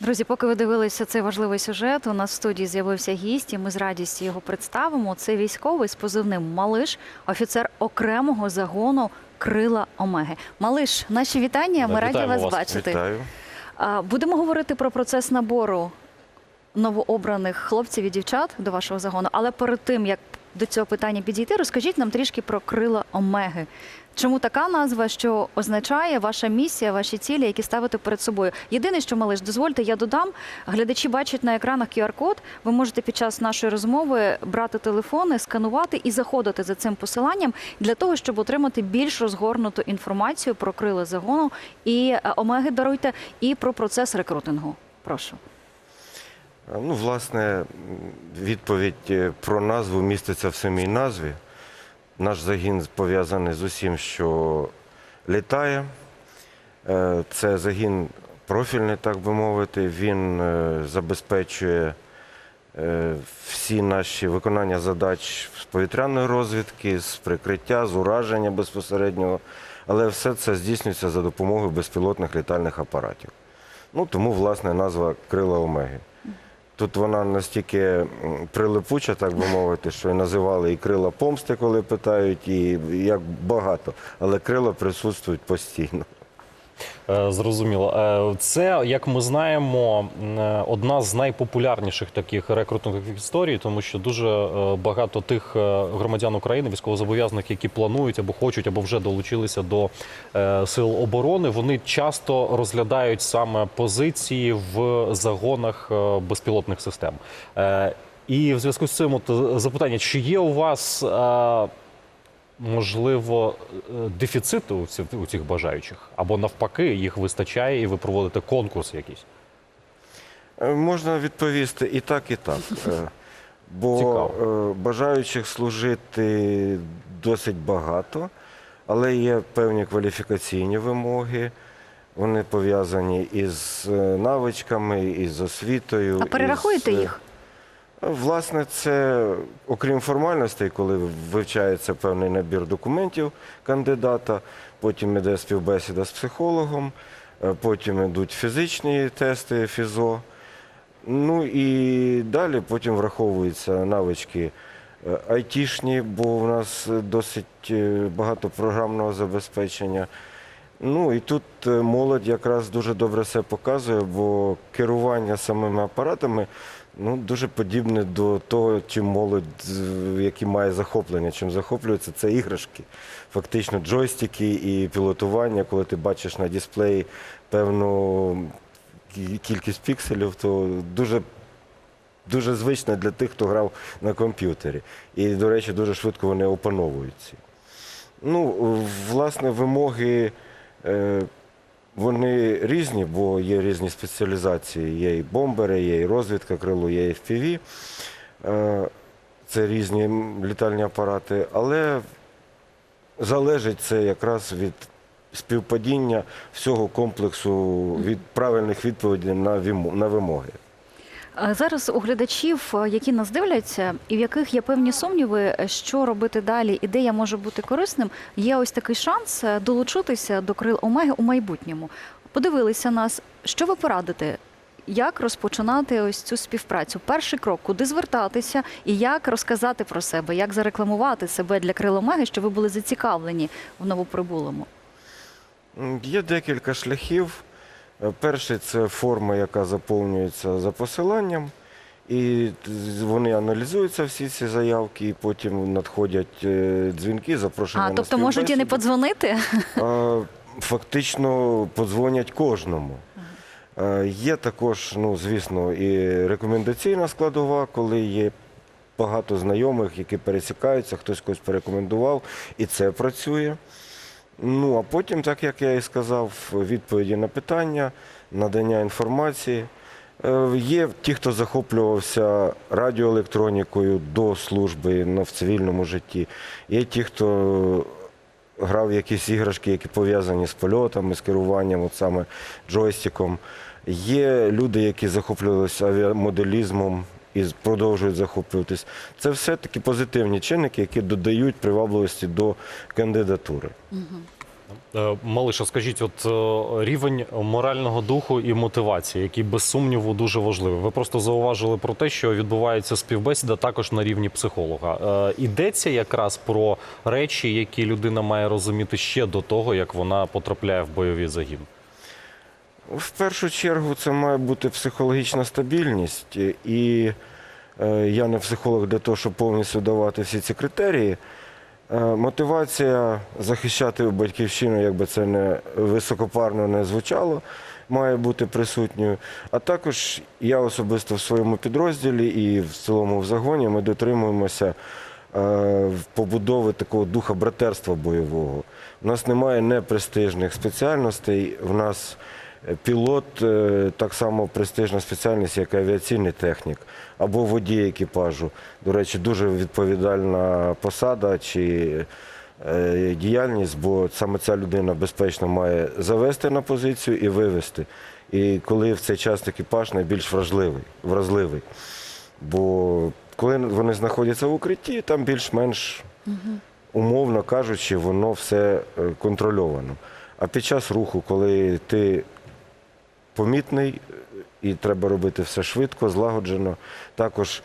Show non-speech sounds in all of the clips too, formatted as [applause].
Друзі, поки ви дивилися цей важливий сюжет, у нас в студії з'явився гість, і ми з радістю його представимо. Це військовий з позивним Малиш, офіцер окремого загону Крила Омеги. Малиш, наші вітання. Ми раді вас вас. бачити. Вітаю. Будемо говорити про процес набору новообраних хлопців і дівчат до вашого загону. Але перед тим як до цього питання підійти, розкажіть нам трішки про крила Омеги. Чому така назва, що означає ваша місія, ваші цілі, які ставите перед собою? Єдине, що малиш, дозвольте, я додам. Глядачі бачать на екранах QR-код. Ви можете під час нашої розмови брати телефони, сканувати і заходити за цим посиланням для того, щоб отримати більш розгорнуту інформацію про крила загону і е, омеги даруйте, і про процес рекрутингу. Прошу. А, Ну, власне, відповідь е, про назву міститься в самій назві. Наш загін пов'язаний з усім, що літає. Е, Це загін профільний, так би мовити. Він е, забезпечує е, всі наші виконання задач з повітряної розвідки, з прикриття, з ураження безпосереднього. Але все це здійснюється за допомогою безпілотних літальних апаратів. Ну, тому, власне, назва Крила Омеги. Тут вона настільки прилипуча, так би мовити, що і називали і крила помсти, коли питають, і як багато. Але крила присутствують постійно. Е, Зрозуміло. Е, Це, як ми знаємо, е, одна з найпопулярніших таких рекрутингових історій, тому що дуже багато тих громадян України, військовозобов'язаних, які планують або хочуть, або вже долучилися до сил оборони, вони часто розглядають саме позиції в загонах безпілотних систем. І в зв'язку з цим от запитання: чи є у вас можливо, е, дефіциту у цих, у цих бажаючих, або навпаки, їх вистачає, і ви проводите конкурс якийсь. Е, Можна відповісти і так, і так. Е, [laughs] Бо Цікаво. бажаючих служити досить багато, але є певні кваліфікаційні вимоги. Вони пов'язані із навичками, із освітою. А перерахуєте із, їх? Власне, це окрім формальностей, коли вивчається певний набір документів кандидата, потім іде співбесіда з психологом, е, потім йдуть фізичні тести ФІЗО. Ну і далі потім враховуються навички е, айтішні, бо в нас досить е, багато програмного забезпечення. Ну і тут е, молодь якраз дуже добре все показує, бо керування самими апаратами ну, дуже подібне до того, чим молодь, які має захоплення, чим захоплюються, це іграшки. Фактично джойстики і пілотування, коли ти бачиш на дисплеї певну кількість пікселів, то дуже дуже звично для тих, хто грав на комп'ютері. І, до речі, дуже швидко вони опановують ці. Ну, власне, вимоги вони різні, бо є різні спеціалізації. Є і бомбери, є і розвідка крило, є і FPV. Е, Це різні літальні апарати, але залежить це якраз від співпадіння всього комплексу від правильних відповідей на вимоги. Е, Зараз у глядачів, е, які нас дивляться, і в яких є певні сумніви, що робити далі, ідея може бути корисним. Є ось такий шанс е, долучитися до крил Омеги у майбутньому. Подивилися нас, що ви порадите? Як розпочинати ось цю співпрацю? Перший крок, куди звертатися, і як розказати про себе, як зарекламувати себе для крил Омеги, щоб ви були зацікавлені в новоприбулому? Є декілька шляхів. Е, Перший це форма, яка заповнюється за посиланням, і вони аналізуються всі ці заявки, і потім надходять е, дзвінки, запрошення А на тобто можуть і не подзвонити? Фактично подзвонять кожному. Е, Є також, ну, звісно, і рекомендаційна складова, коли є багато знайомих, які пересікаються, хтось когось порекомендував, і це працює. Ну, а потім, так як я і сказав, відповіді на питання, надання інформації. Е, Є ті, хто захоплювався радіоелектронікою до служби в цивільному житті. Є ті, хто грав якісь іграшки, які пов'язані з польотами, з керуванням, от саме джойстиком. Є люди, які захоплювалися авіамоделізмом і продовжують захоплюватись. Це все такі позитивні чинники, які додають привабливості до кандидатури. Е, Малиша, скажіть, от е, рівень морального духу і мотивації, який без сумніву дуже важливий. Ви просто зауважили про те, що відбувається співбесіда також на рівні психолога. Е, Йдеться якраз про речі, які людина має розуміти ще до того, як вона потрапляє в бойовий загін. В першу чергу це має бути психологічна стабільність. І е, я не психолог для того, щоб повністю давати всі ці критерії. Е, мотивація захищати батьківщину, як би це не високопарно не звучало, має бути присутньою. А також я особисто в своєму підрозділі і в цілому в загоні ми дотримуємося е, побудови такого духа братерства бойового. У нас немає непрестижних спеціальностей. В нас пілот е, так само престижна спеціальність, як авіаційний технік або водій екіпажу. До речі, дуже відповідальна посада чи е, діяльність, бо саме ця людина безпечно має завести на позицію і вивести. І коли в цей час екіпаж найбільш вразливий, вразливий. Бо коли вони знаходяться в укритті, там більш-менш, умовно кажучи, воно все е, контрольовано. А під час руху, коли ти помітний і треба робити все швидко, злагоджено, також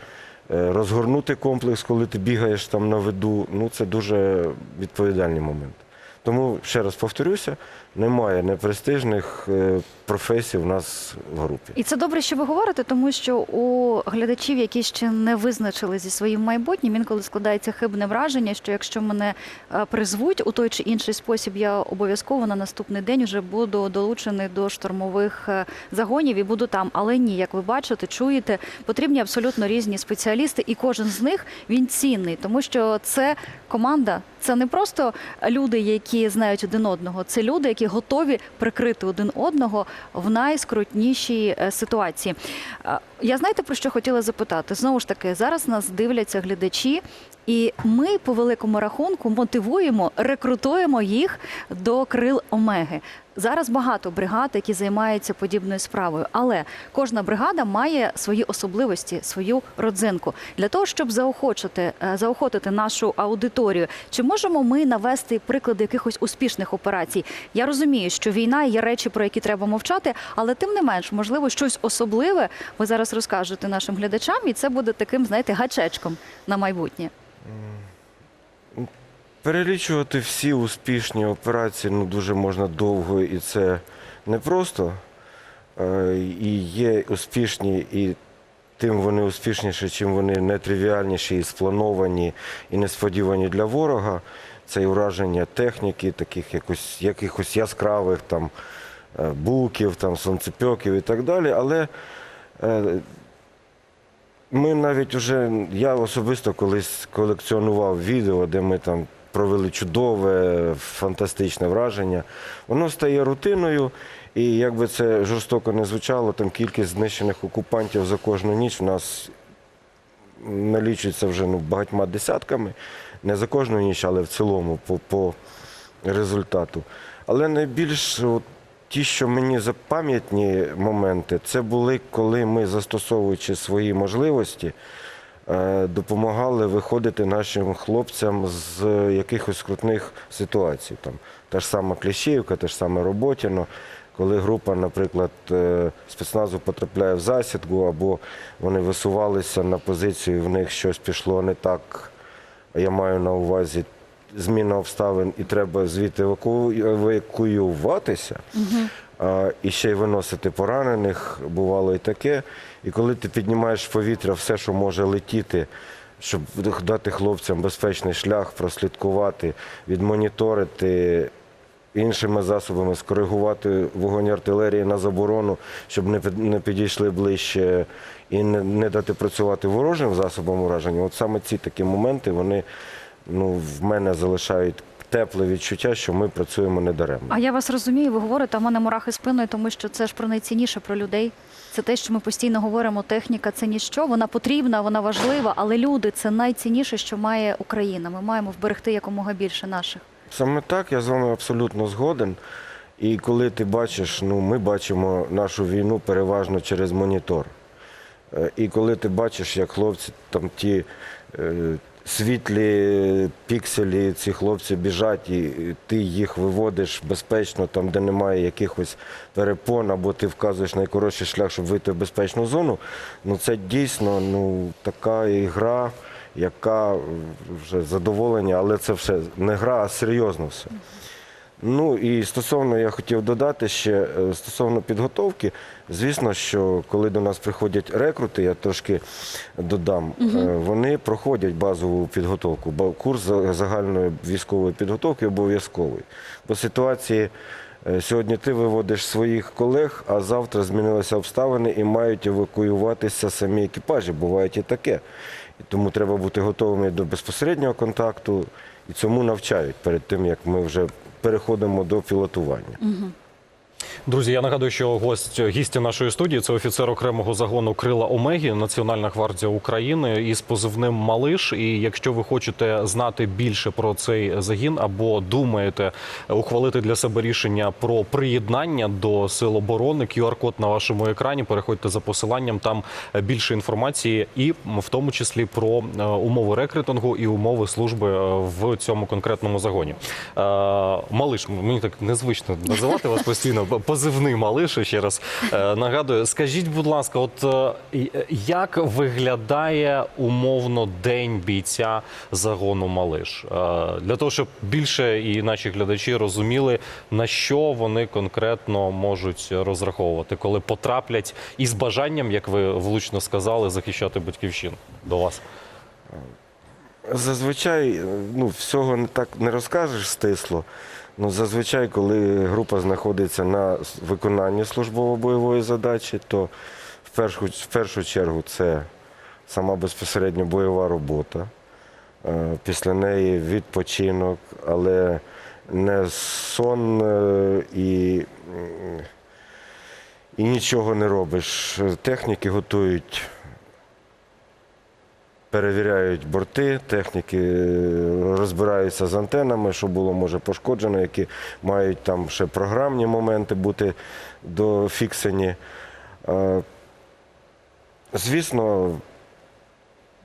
е, розгорнути комплекс, коли ти бігаєш там на виду, ну це дуже відповідальний момент. Тому ще раз повторюся, немає непрестижних е, професій в нас в групі. І це добре, що ви говорите, тому що у глядачів, які ще не визначили зі своїм майбутнім, інколи складається хибне враження, що якщо мене е, призвуть у той чи інший спосіб, я обов'язково на наступний день вже буду долучений до штурмових е, загонів і буду там. Але ні, як ви бачите, чуєте, потрібні абсолютно різні спеціалісти, і кожен з них він цінний, тому що це команда, це не просто люди, які знають один одного, це люди, які готові прикрити один одного в найскрутнішій е, ситуації. Я знаєте про що хотіла запитати? Знову ж таки, зараз нас дивляться глядачі, і ми по великому рахунку мотивуємо, рекрутуємо їх до крил Омеги. Зараз багато бригад, які займаються подібною справою, але кожна бригада має свої особливості, свою родзинку. Для того, щоб заохочити, е, заохотити нашу аудиторію, чи можемо ми навести приклади якихось успішних операцій? Я розумію, що війна є речі, про які треба мовчати, але тим не менш, можливо, щось особливе ви зараз розкажете нашим глядачам, і це буде таким, знаєте, гачечком на майбутнє. Перелічувати всі успішні операції ну, дуже можна довго, і це непросто. Е, І є успішні, і тим вони успішніші, чим вони нетривіальніші, і сплановані, і несподівані для ворога. Це і враження техніки, таких якось, якихось яскравих там, е, буків, там, сонцепьоків і так далі. Але ми навіть уже, я особисто колись колекціонував відео, де ми там провели чудове, фантастичне враження. Воно стає рутиною, і як би це жорстоко не звучало, там кількість знищених окупантів за кожну ніч у нас налічується вже ну, багатьма десятками. Не за кожну ніч, але в цілому по, по результату. Але найбільш от, ті, що мені запам'ятні моменти, це були, коли ми, застосовуючи свої можливості, е, допомагали виходити нашим хлопцям з якихось скрутних ситуацій. Там, та ж сама Кліщівка, те ж саме Роботіно. Коли група, наприклад, е, спецназу потрапляє в засідку, або вони висувалися на позицію, в них щось пішло не так, я маю на увазі зміна обставин, і треба звідти еваку... евакуюватися, і ще й виносити поранених, бувало і таке. І коли ти піднімаєш в повітря все, що може летіти, щоб дати хлопцям безпечний шлях, прослідкувати, відмоніторити іншими засобами, скоригувати вогонь артилерії на заборону, щоб не підійшли ближче і не, не дати працювати ворожим засобам ураження. От саме ці такі моменти вони ну, в мене залишають тепле відчуття, що ми працюємо недаремно. А я вас розумію, ви говорите, а в мене мурахи спиною, тому що це ж про найцінніше про людей. Це те, що ми постійно говоримо. Техніка це ніщо, вона потрібна, вона важлива, але люди це найцінніше, що має Україна. Ми маємо вберегти якомога більше наших. Саме так, я з вами абсолютно згоден. І коли ти бачиш, ну ми бачимо нашу війну переважно через монітор. Е, І коли ти бачиш, як хлопці там ті е, світлі пікселі ці хлопці біжать, і ти їх виводиш безпечно, там, де немає якихось перепон, або ти вказуєш найкоротший шлях, щоб вийти в безпечну зону. Ну це дійсно ну, така ігра, яка вже задоволення, але це все не гра, а серйозно все. Ну і стосовно я хотів додати ще е, стосовно підготовки. Звісно, що коли до нас приходять рекрути, я трошки додам, е, вони проходять базову підготовку. Ба- Курс загальної військової підготовки обов'язковий. По ситуації е, сьогодні ти виводиш своїх колег, а завтра змінилися обставини і мають евакуюватися самі екіпажі. Буває і таке. Тому треба бути готовими до безпосереднього контакту, і цьому навчають перед тим, як ми вже переходимо до пілотування. Друзі, я нагадую, що гость гістя нашої студії це офіцер окремого загону Крила Омегі, Національна гвардія України із позивним Малиш. І якщо ви хочете знати більше про цей загін або думаєте ухвалити для себе рішення про приєднання до сил оборони, QR-код на вашому екрані. Переходьте за посиланням. Там більше інформації, і в тому числі про е, умови рекрутингу і умови служби е, в цьому конкретному загоні. Е, Малиш, мені так незвично називати вас постійно. Позивний малиш ще раз е, нагадую. Скажіть, будь ласка, от е, е, як виглядає умовно день бійця загону малиш? Для того, щоб більше і наші глядачі розуміли, на що вони конкретно можуть розраховувати, коли потраплять із бажанням, як ви влучно сказали, захищати батьківщину до вас. Зазвичай ну, всього не так не розкажеш стисло. Ну, зазвичай, коли група знаходиться на виконанні службово-бойової задачі, то в першу, в першу чергу це сама безпосередньо бойова робота. Е, Після неї відпочинок, але не сон е, і, і нічого не робиш. Техніки готують перевіряють борти, техніки е, розбираються з антенами, що було може пошкоджено, які мають там ще програмні моменти бути дофіксені. Е, Звісно,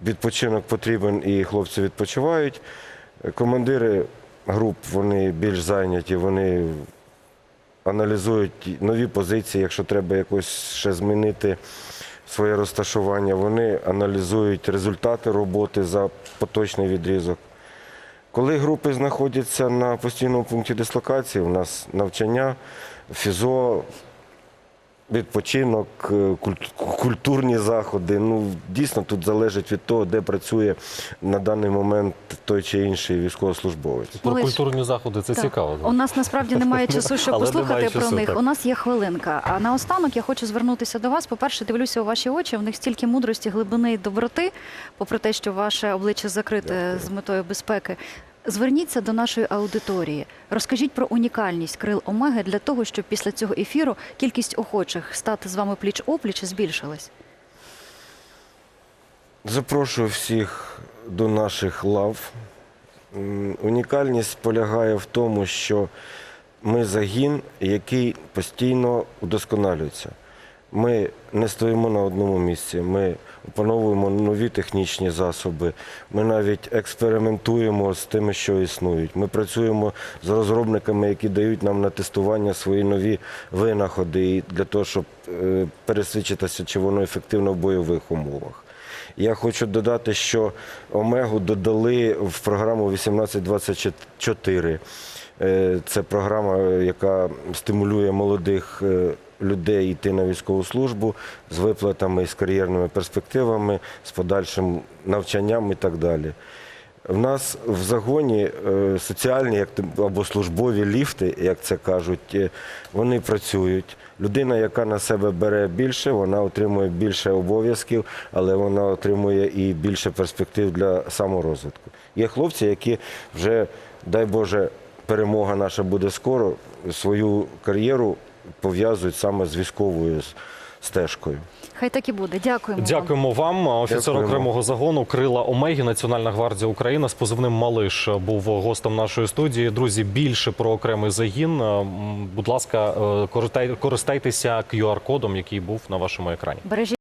відпочинок потрібен і хлопці відпочивають. Командири груп вони більш зайняті, вони аналізують нові позиції, якщо треба якось ще змінити своє розташування. Вони аналізують результати роботи за поточний відрізок. Коли групи знаходяться на постійному пункті дислокації, у нас навчання, фізо, відпочинок, е, культурні заходи. Ну, дійсно, тут залежить від того, де працює на даний момент той чи інший військовослужбовець. Про культурні заходи це Так. цікаво. У нас насправді немає часу, [laughs] щоб Але послухати про часу, них. так. У нас є хвилинка. А наостанок я хочу звернутися до вас. По-перше, дивлюся у ваші очі. В них стільки мудрості, глибини і доброти, попри те, що ваше обличчя закрите з метою безпеки. Зверніться до нашої аудиторії. Розкажіть про унікальність крил Омеги для того, щоб після цього ефіру кількість охочих стати з вами пліч опліч збільшилась. Запрошую всіх до наших лав. Унікальність полягає в тому, що ми загін, який постійно удосконалюється. Ми не стоїмо на одному місці, ми опановуємо нові технічні засоби, ми навіть експериментуємо з тими, що існують. Ми працюємо з розробниками, які дають нам на тестування свої нові винаходи для того, щоб е, пересвідчитися, чи воно ефективно в бойових умовах. Я хочу додати, що Омегу додали в програму 1824. Е, Це програма, яка стимулює молодих е, людей йти на військову службу з виплатами з кар'єрними перспективами, з подальшим навчанням і так далі. В нас в загоні е, соціальні або службові ліфти, як це кажуть, е, вони працюють. Людина, яка на себе бере більше, вона отримує більше обов'язків, але вона отримує і більше перспектив для саморозвитку. Є хлопці, які вже, дай Боже, перемога наша буде скоро, свою кар'єру пов'язують саме з військовою стежкою. Хай так і буде. Дякуємо. Дякуємо вам. Офіцер Дякуємо. окремого загону Крила Омегі, Національна гвардія Україна з позивним Малиш був гостем нашої студії. Друзі, більше про окремий загін. Е, Будь ласка, е, користайтеся QR-кодом, який був на вашому екрані. Бережіть